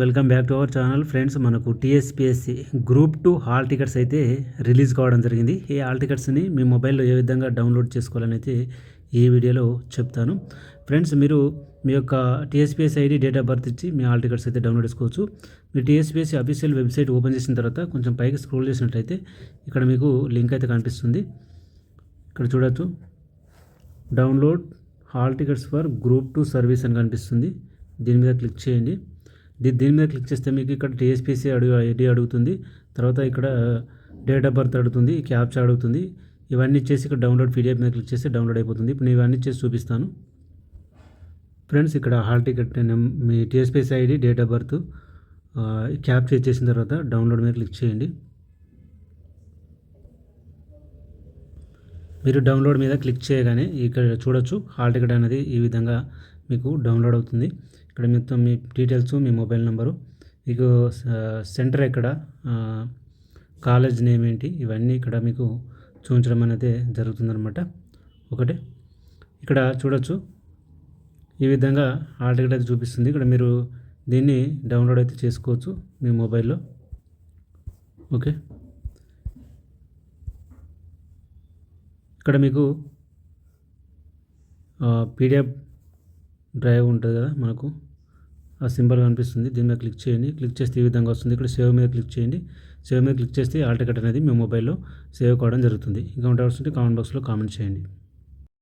Welcome back to our channel friends మనకు TSPSC group two hall tickets అయితే release కావడం జరిగింది. ఈ హాల్ టికెట్స్ని మీ మొబైల్లో ఏ విధంగా డౌన్లోడ్ చేసుకోవాలని అయితే ఈ వీడియోలో చెప్తాను. ఫ్రెండ్స్ మీరు మీ యొక్క TSPS ID date of birth ఇచ్చి మీ హాల్ టికెట్స్ అయితే డౌన్లోడ్ చేసుకోవచ్చు. మీరు టీఎస్పిఎస్సి అఫీషియల్ వెబ్సైట్ ఓపెన్ చేసిన తర్వాత కొంచెం పైకి స్క్రోల్ చేసినట్లయితే ఇక్కడ మీకు లింక్ అయితే కనిపిస్తుంది. ఇక్కడ చూడవచ్చు download hall tickets for group two service అని కనిపిస్తుంది. దీని మీద క్లిక్ చేయండి. దీని మీద క్లిక్ చేస్తే మీకు ఇక్కడ టీఎస్పీసీ అడుగు ఐడి అడుగుతుంది. తర్వాత ఇక్కడ డేట్ ఆఫ్ బర్త్ అడుగుతుంది క్యాప్చా అడుగుతుంది. ఇవన్నీ చేసి ఇక్కడ డౌన్లోడ్ పీడిఎఫ్ మీద క్లిక్ చేస్తే డౌన్లోడ్ అయిపోతుంది. ఇప్పుడు నేను ఇవన్నీ చేసి చూపిస్తాను. ఫ్రెండ్స్ ఇక్కడ hall ticket me TSPC ID date of birth capture చేసిన తర్వాత డౌన్లోడ్ మీద క్లిక్ చేయండి. మీరు డౌన్లోడ్ మీద క్లిక్ చేయగానే ఇక్కడ చూడొచ్చు హాల్ టికెట్ అనేది ఈ విధంగా మీకు డౌన్లోడ్ అవుతుంది. ఇక్కడ మొత్తం మీ డీటెయిల్స్ మీ మొబైల్ నెంబరు మీకు సెంటర్ ఎక్కడ కాలేజ్ నేమ్ ఏంటి ఇవన్నీ ఇక్కడ మీకు చూపించడం అనేది జరుగుతుందనమాట ఒకటి. ఇక్కడ చూడొచ్చు ఈ విధంగా హాల్ టికెట్ అయితే చూపిస్తుంది. ఇక్కడ మీరు దీన్ని డౌన్లోడ్ అయితే చేసుకోవచ్చు మీ మొబైల్లో ఓకే. ఇక్కడ మీకు పీడిఎఫ్ డ్రైవ్ ఉంటుంది కదా మనకు. ఆ సింబల్ కనిపిస్తుంది. దీని మీద క్లిక్ చేయండి. క్లిక్ చేస్తే ఈ విధంగా వస్తుంది. ఇక్కడ సేవ్ మీద క్లిక్ చేయండి. సేవ్ మీద క్లిక్ చేస్తే ఆల్ టికెట్ అనేది మీ మొబైల్లో సేవ్ కావడం జరుగుతుంది. ఇంకా ఉంటే కామెంట్ బాక్స్లో కామెంట్ చేయండి.